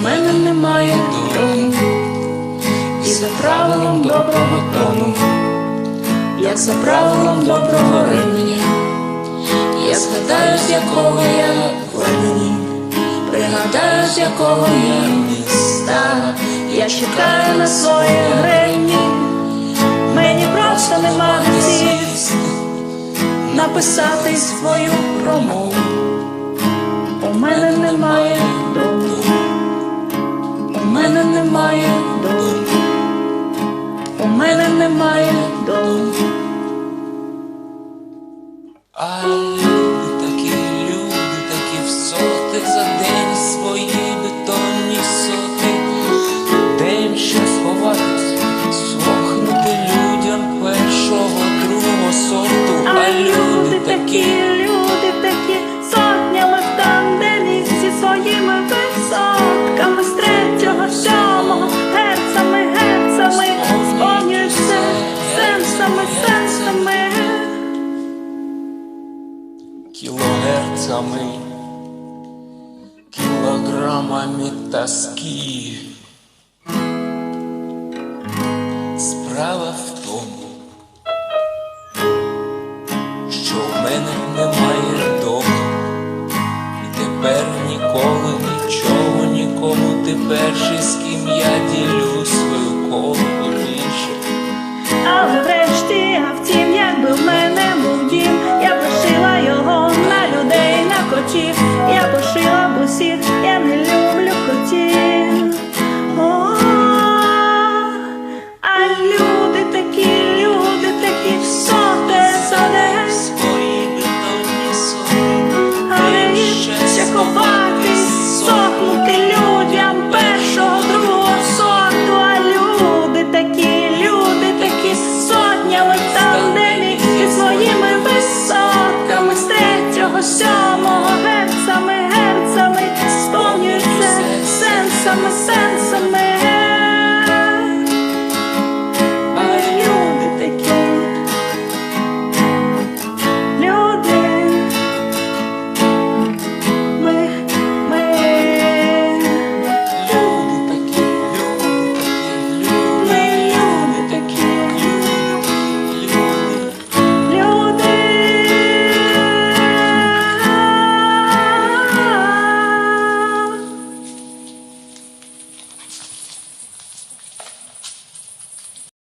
немає дому, і за правилом доброго тону, як за правилом доброго ремені, я згадаю, з якого я племені, пригадаю, з якого я міста, я чекаю на своє грені, мені просто нема де написати свою промову. У мене немає немає дому. А люди такі, люди такі в соти за день свої бетонні соти, день ще сховатись, сохнути людям першого, другого сорту, А люди такі, килогерцами, килограммами тоски. Справа в тому, що в мене немає дому, і тепер ніколи нічого, нікому ти перший скільки. Москалями та лунені і своїми високами з третього сьомого герцами, герцами сповнюється сенсами, сенсами.